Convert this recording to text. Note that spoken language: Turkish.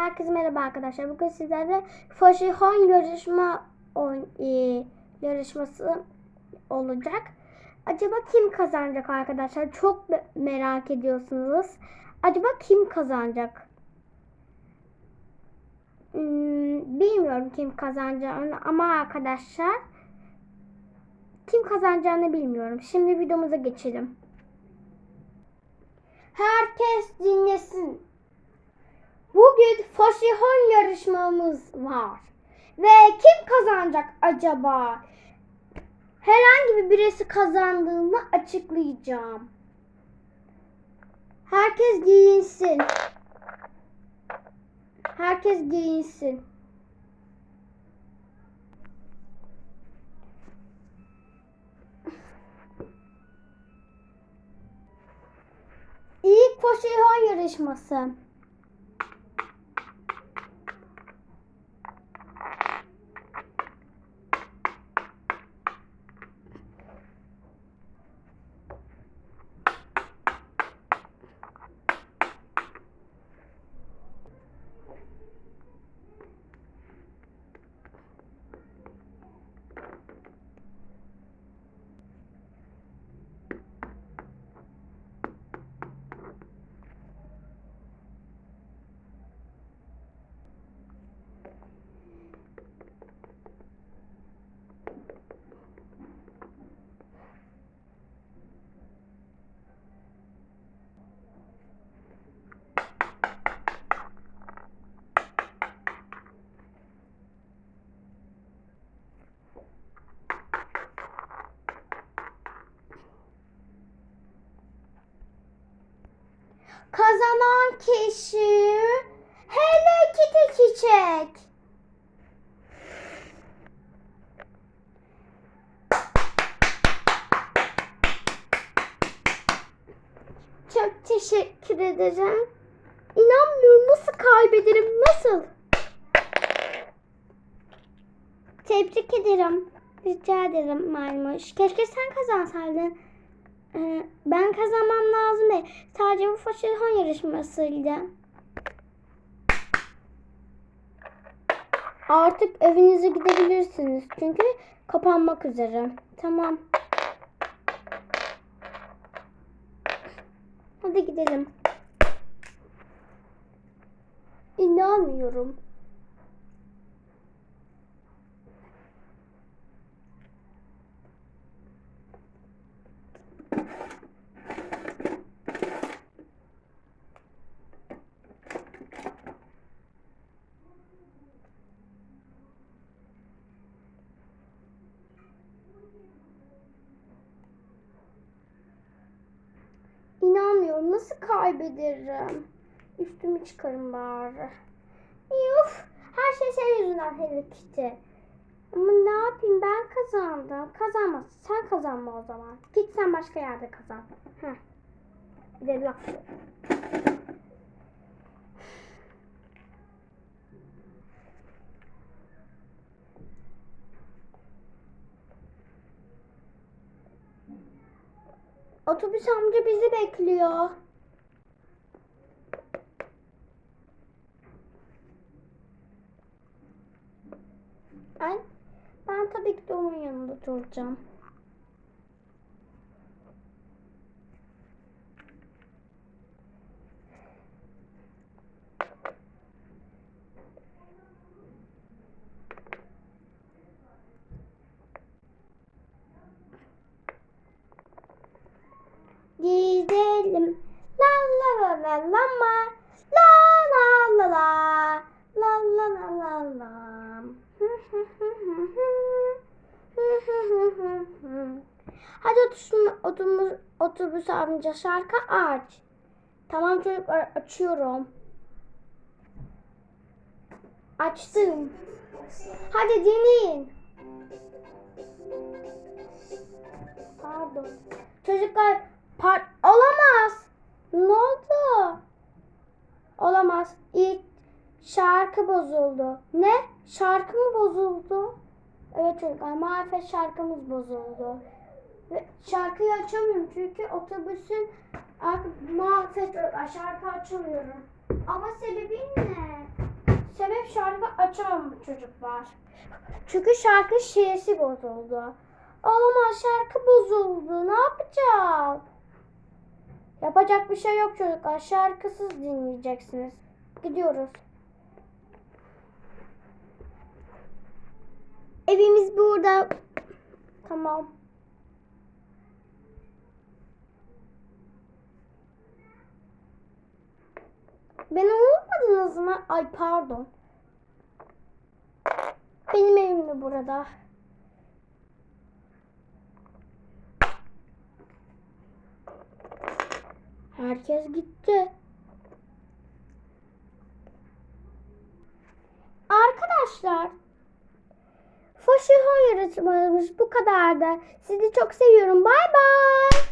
Herkese merhaba arkadaşlar. Bugün sizlerle Foşihon yarışma oyn- e, yarışması olacak. Acaba kim kazanacak arkadaşlar? Çok me- merak ediyorsunuz. Acaba kim kazanacak? Hmm, bilmiyorum kim kazanacağını ama arkadaşlar kim kazanacağını bilmiyorum. Şimdi videomuza geçelim. Herkes dinlesin. Bugün Foşihon yarışmamız var. Ve kim kazanacak acaba? Herhangi bir birisi kazandığını açıklayacağım. Herkes giyinsin. Herkes giyinsin. İlk Foşihon yarışması. Kişi Hello Kitty Çiçek. Çok teşekkür ederim. İnanmıyorum nasıl kaybederim nasıl? Tebrik ederim. Rica ederim Maymuş. Keşke sen kazansaydın. Ee, ben kazanmam lazım değil. Sadece bu faşizan yarışmasıydı. Artık evinize gidebilirsiniz. Çünkü kapanmak üzere. Tamam. Hadi gidelim. İnanmıyorum. İnanmıyorum. Nasıl kaybederim? Üstümü çıkarım bari. Yuf. Her şey senin yüzünden Hello. Ama ne yapayım ben kazandım. Kazanmaz. Sen kazanma o zaman. Git sen başka yerde kazan. Heh. Bir de laf. Otobüs amca bizi bekliyor. Ben, ben tabii ki de onun yanında duracağım. Gidelim. La la la la la. Hadi otobüs, otobüs, otobüs amca şarkı aç. Tamam çocuklar açıyorum. Açtım. Hadi dinleyin. Pardon. Çocuklar par olamaz. Ne oldu? Olamaz. İlk şarkı bozuldu. Ne? Şarkı mı bozuldu? Evet çocuklar maalesef şarkımız bozuldu. Şarkıyı açamıyorum çünkü otobüsün çocuklar şarkı açamıyorum. Ama sebebi ne? açamadı çocuklar. Çünkü şarkı şiirsi bozuldu. Olamaz şarkı bozuldu. Ne yapacağım? Yapacak bir şey yok çocuklar. Şarkısız dinleyeceksiniz. Gidiyoruz. Evimiz burada. Tamam. Beni unutmadınız mı? Ay pardon. Benim evim de burada. Herkes gitti. Arkadaşlar, Foşihon yarışmamız bu kadardı. Sizi çok seviyorum. Bay bay.